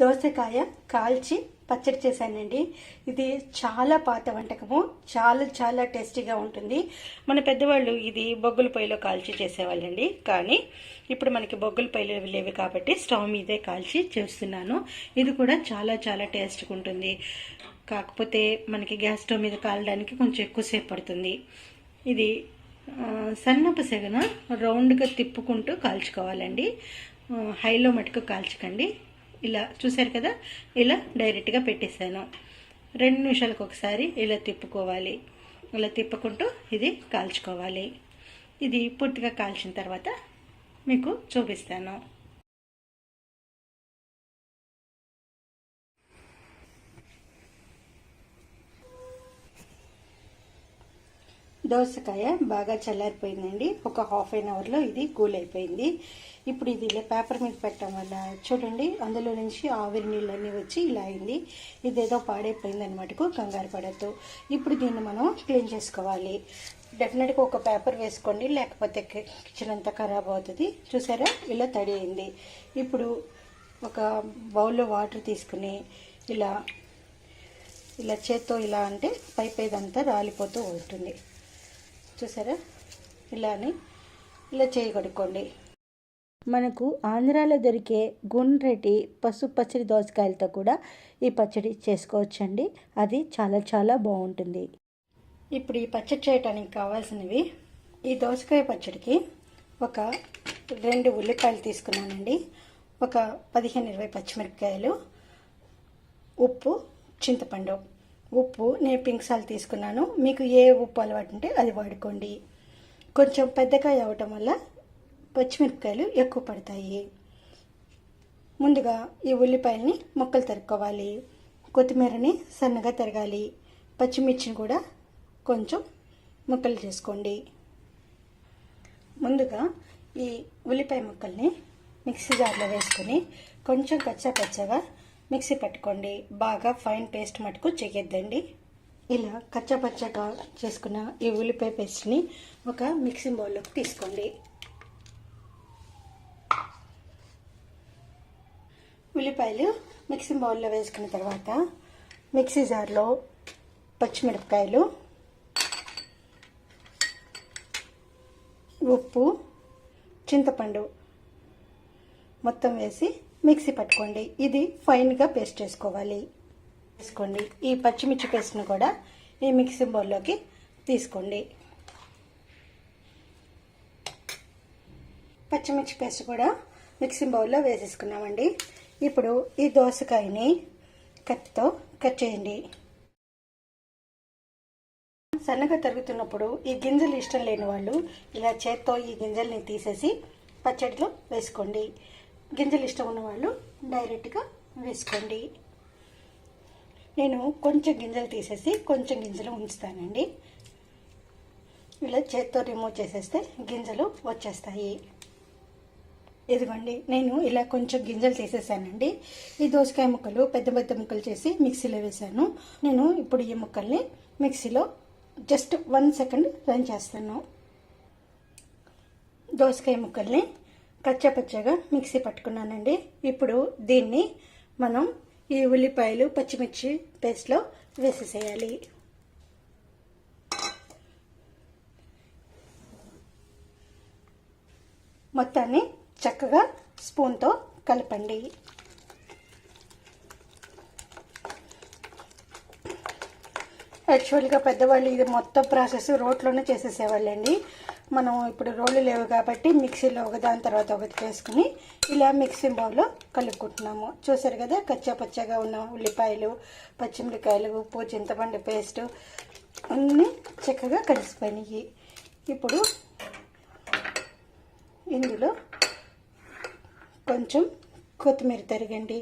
దోసకాయ కాల్చి పచ్చడి చేశానండి. ఇది చాలా పాత వంటకము. చాలా చాలా టేస్టీగా ఉంటుంది. మన పెద్దవాళ్ళు ఇది బొగ్గుల పొయ్యిలో కాల్చి చేసేవాళ్ళండి. కానీ ఇప్పుడు మనకి బొగ్గుల పొయ్యిలు లేవు కాబట్టి స్టవ్ మీదే కాల్చి చేస్తున్నాను. ఇది కూడా చాలా చాలా టేస్ట్గా ఉంటుంది. కాకపోతే మనకి గ్యాస్ స్టవ్ మీద కాలడానికి కొంచెం ఎక్కువసేపు పడుతుంది. ఇది సన్నపు సెగన రౌండ్గా తిప్పుకుంటూ కాల్చుకోవాలండి. హైలో మటుకు కాల్చకండి. ఇలా చూశారు కదా? ఇలా డైరెక్ట్గా పెట్టేశాను. రెండు నిమిషాలకు ఒకసారి ఇలా తిప్పుకోవాలి. ఇలా తిప్పుకుంటూ ఇది కాల్చుకోవాలి. ఇది పూర్తిగా కాల్చిన తర్వాత మీకు చూపిస్తాను. దోసకాయ బాగా చల్లారిపోయిందండి. ఒక హాఫ్ అన్ అవర్లో ఇది కూల్ అయిపోయింది. ఇప్పుడు ఇది ఇలా పేపర్ మీద పెట్టడం వల్ల చూడండి అందులో నుంచి ఆవిరి నీళ్ళన్నీ వచ్చి ఇలా అయింది. ఇదేదో పాడైపోయింది అనమాటకు కంగారు పడద్దు. ఇప్పుడు దీన్ని మనం క్లీన్ చేసుకోవాలి. డెఫినెట్గా ఒక పేపర్ వేసుకోండి లేకపోతే కిచెన్ అంతా ఖరాబ్ అవుతుంది. చూసారా? ఇలా తడి అయింది. ఇప్పుడు ఒక బౌల్లో వాటర్ తీసుకుని ఇలా ఇలా చేత్తో ఇలా అంటే పై పైదంతా రాలిపోతూ ఉంటుంది. చూసారా? ఇలా అని ఇలా చేయి కడుక్కోండి. మనకు ఆంధ్రాలో దొరికే గుండ్రెటి పసుపు పచ్చడి దోసకాయలతో కూడా ఈ పచ్చడి చేసుకోవచ్చండి. అది చాలా చాలా బాగుంటుంది. ఇప్పుడు ఈ పచ్చడి చేయడానికి కావాల్సినవి ఈ దోసకాయ పచ్చడికి ఒక రెండు ఉల్లిపాయలు తీసుకున్నానండి. ఒక పదిహేను ఇరవై పచ్చిమిరపకాయలు ఉప్పు చింతపండు ఉప్పు నేను పింక్ సాల్ట్ తీసుకున్నాను. మీకు ఏ ఉప్పు అలవాటు ఉంటే అది వాడుకోండి. కొంచెం పెద్దకాయ అవ్వటం వల్ల పచ్చిమిరపకాయలు ఎక్కువ పడతాయి. ముందుగా ఈ ఉల్లిపాయల్ని ముక్కలు తరుక్కోవాలి. కొత్తిమీరని సన్నగా తరగాలి. పచ్చిమిర్చిని కూడా కొంచెం ముక్కలు చేసుకోండి. ముందుగా ఈ ఉల్లిపాయ ముక్కల్ని మిక్సీ జార్లో వేసుకొని కొంచెం కచ్చా పచ్చగా మిక్సీ పట్టుకోండి. బాగా ఫైన్ పేస్ట్ మటుకు చేయొద్దండి ఇలా కచ్చా పచ్చగా చేసుకున్న ఈ ఉల్లిపాయ పేస్ట్ని ఒక మిక్సింగ్ బౌల్లోకి తీసుకోండి. ఉల్లిపాయలు మిక్సింగ్ బౌల్లో వేసుకున్న తర్వాత మిక్సీ జార్లో పచ్చిమిరపకాయలు ఉప్పు చింతపండు మొత్తం వేసి మిక్సీ పట్టుకోండి. ఇది ఫైన్గా పేస్ట్ చేసుకోవాలి. తీసుకోండి. ఈ పచ్చిమిర్చి పేస్ట్ను కూడా ఈ మిక్సీ బౌల్లోకి తీసుకోండి. పచ్చిమిర్చి పేస్ట్ కూడా మిక్సీ బౌల్లో వేసేసుకున్నామండి. ఇప్పుడు ఈ దోసకాయని కత్తితో కట్ చేయండి. సన్నగా తరుగుతున్నప్పుడు ఈ గింజలు ఇష్టం లేని వాళ్ళు ఇలా చేత్తో ఈ గింజల్ని తీసేసి పచ్చడిలో వేసుకోండి. గింజలు ఇష్టం ఉన్నవాళ్ళు డైరెక్ట్గా వేసుకోండి. నేను కొంచెం గింజలు తీసేసి కొంచెం గింజలు ఉంచుతానండి. ఇలా చేత్తో రిమూవ్ చేసేస్తే గింజలు వచ్చేస్తాయి. ఇదిగోండి నేను ఇలా కొంచెం గింజలు తీసేసానండి. ఈ దోసకాయ ముక్కలు పెద్ద పెద్ద ముక్కలు చేసి మిక్సీలో వేసాను. నేను ఇప్పుడు ఈ ముక్కల్ని మిక్సీలో జస్ట్ వన్ సెకండ్ రన్ చేస్తాను. దోసకాయ ముక్కల్ని కచ్చపచ్చగా మిక్సీ పట్టుకున్నానండి. ఇప్పుడు దీన్ని మనం ఈ ఉల్లిపాయలు పచ్చిమిర్చి పేస్ట్లో వేసేసేయాలి. మొత్తాన్ని చక్కగా స్పూన్తో కలపండి. యాక్చువల్గా పెద్దవాళ్ళు ఇది మొత్తం ప్రాసెస్ రోట్లోనే చేసేసేవాళ్ళండి. మనం ఇప్పుడు రోళ్ళు లేవు కాబట్టి మిక్సీలో ఒక దాని తర్వాత ఒకటి చేసుకుని ఇలా మిక్సీ బౌల్లో కలుపుకుంటున్నాము. చూసారు కదా కచ్చా పచ్చగా ఉన్న ఉల్లిపాయలు పచ్చిమిరకాయలు ఉప్పు చింతపండు పేస్ట్ అన్నీ చక్కగా కలిసిపోయినాయి. ఇప్పుడు ఇందులో కొంచెం కొత్తిమీర తరిగండి.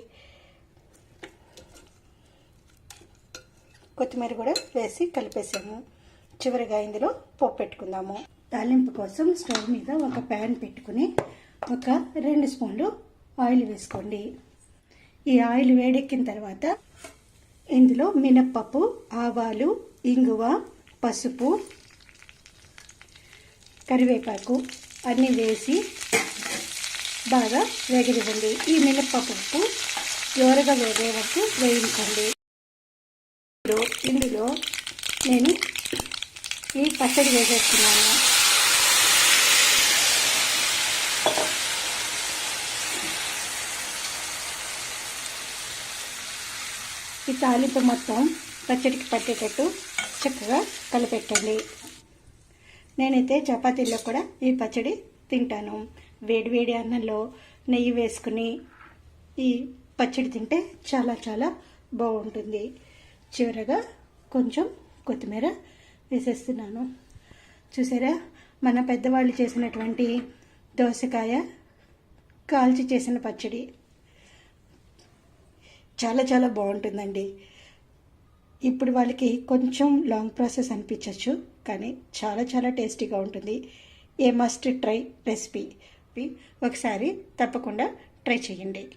కొత్తిమీర కూడా వేసి కలిపేసాము. చివరిగా ఇందులో పోపు పెట్టుకుందాము. తాలింపు కోసం స్టవ్ మీద ఒక ప్యాన్ పెట్టుకుని ఒక రెండు స్పూన్లు ఆయిల్ వేసుకోండి. ఈ ఆయిల్ వేడెక్కిన తర్వాత ఇందులో మినప్పప్పు ఆవాలు ఇంగువ పసుపు కరివేపాకు అన్నీ వేసి బాగా వేగనివ్వండి. ఈ మినప్పప్పు దోరగా వేగే వరకు వేయించండి. ఇందులో నేను ఈ పచ్చడి వేసేస్తున్నాను. ఈ తాలింపు మొత్తం పచ్చడికి పట్టేటట్టు చక్కగా కలిపెట్టండి. నేనైతే చపాతీల్లో కూడా ఈ పచ్చడి తింటాను. వేడి వేడి అన్నంలో నెయ్యి వేసుకుని ఈ పచ్చడి తింటే చాలా చాలా బాగుంటుంది. చివరగా కొంచెం కొత్తిమీర వేసేస్తున్నాను. చూసారా? మన పెద్దవాళ్ళు చేసినటువంటి దోసకాయ కాల్చి చేసిన పచ్చడి. చాలా చాలా బాగుంటుందండి. ఇప్పుడు వాళ్ళకి కొంచెం లాంగ్ ప్రాసెస్ అనిపించవచ్చు కానీ చాలా చాలా టేస్టీగా ఉంటుంది. ఏ మస్ట్ ట్రై రెసిపీ ఒకసారి తప్పకుండా ట్రై చేయండి.